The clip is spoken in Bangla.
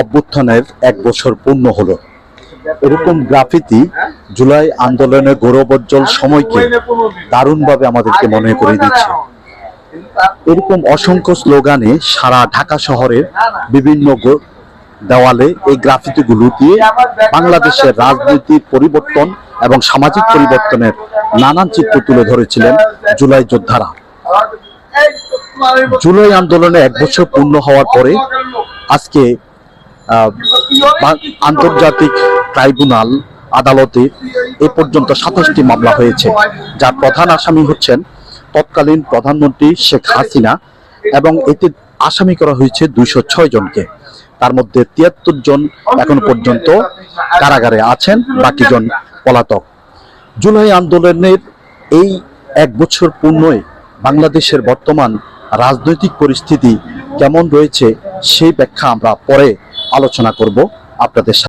অভ্যুত্থানের এক বছর পূর্ণ হলো। এরকম গ্রাফিতি জুলাই আন্দোলনের গৌরবোজ্জ্বল সময়কে দারুণভাবে আমাদেরকে মনে করে দিচ্ছে। এরকম অসংখ্য স্লোগানে সারা ঢাকা শহরের বিভিন্ন দেওয়ালে এই গ্রাফিতিগুলো দিয়ে বাংলাদেশের রাজনীতির পরিবর্তন এবং সামাজিক পরিবর্তনের নানান চিত্র তুলে ধরেছিলেন জুলাই যোদ্ধারা। জুলাই আন্দোলনে এক বছর পূর্ণ হওয়ার পরে আজকে আন্তর্জাতিক ট্রাইব্যুনাল আদালতে এ পর্যন্ত সাতাশটি মামলা হয়েছে। যার প্রধান আসামি হচ্ছেন তৎকালীন প্রধানমন্ত্রী শেখ হাসিনা এবং এতে আসামি করা হয়েছে দুইশো ছয় জনকে। তার মধ্যে তিয়াত্তর জন এখন পর্যন্ত কারাগারে আছেন বাকি জন পলাতক। জুলাই আন্দোলনের এই এক বছর পূর্ণই বাংলাদেশের বর্তমান রাজনৈতিক পরিস্থিতি কেমন রয়েছে সেই ব্যাখ্যা আমরা পরে আলোচনা করব আপনাদের সাথে।